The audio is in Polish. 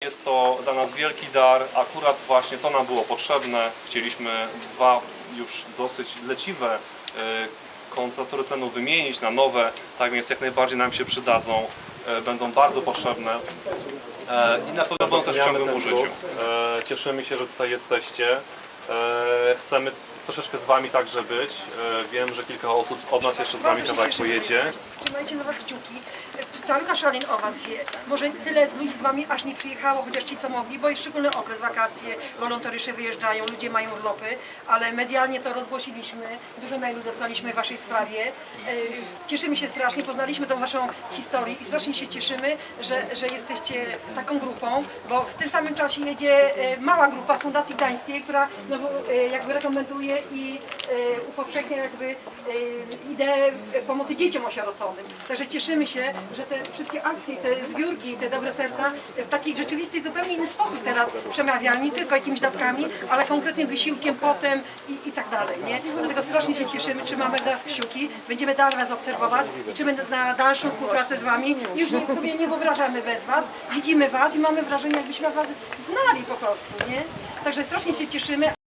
Jest to dla nas wielki dar, akurat właśnie to nam było potrzebne. Chcieliśmy dwa już dosyć leciwe e, koncentratory tlenu wymienić na nowe, tak więc jak najbardziej nam się przydadzą, e, będą bardzo potrzebne e, i na pewno będą też w ciągłym użyciu. Cieszymy się, że tutaj jesteście. Chcemy troszeczkę z Wami także być. E, Wiem, że kilka osób od nas jeszcze z Wami kawałek pojedzie. Trzymajcie na was kciuki. Cały Kaszalin o was wie. Może tyle ludzi z wami aż nie przyjechało, chociaż ci co mogli, bo jest szczególny okres, wakacje, wolontariusze wyjeżdżają, ludzie mają urlopy, ale medialnie to rozgłosiliśmy, dużo mailu dostaliśmy w waszej sprawie. E, Cieszymy się strasznie, poznaliśmy tą waszą historię i strasznie się cieszymy, że, że jesteście taką grupą, bo w tym samym czasie jedzie e, mała grupa z Fundacji Gdańskiej, która no, jakby rekomenduje i e, upowszechnia jakby e, ideę pomocy dzieciom osieroconym. Także cieszymy się, że te wszystkie akcje, te zbiórki, te dobre serca w taki rzeczywisty, zupełnie inny sposób teraz przemawiają, nie tylko jakimiś datkami, ale konkretnym wysiłkiem potem i, i tak dalej, nie? Dlatego strasznie się cieszymy, trzymamy teraz kciuki, będziemy dalej Was obserwować, liczymy na dalszą współpracę z Wami. Już sobie nie wyobrażamy bez Was, widzimy Was i mamy wrażenie, jakbyśmy Was znali po prostu, nie? Także strasznie się cieszymy.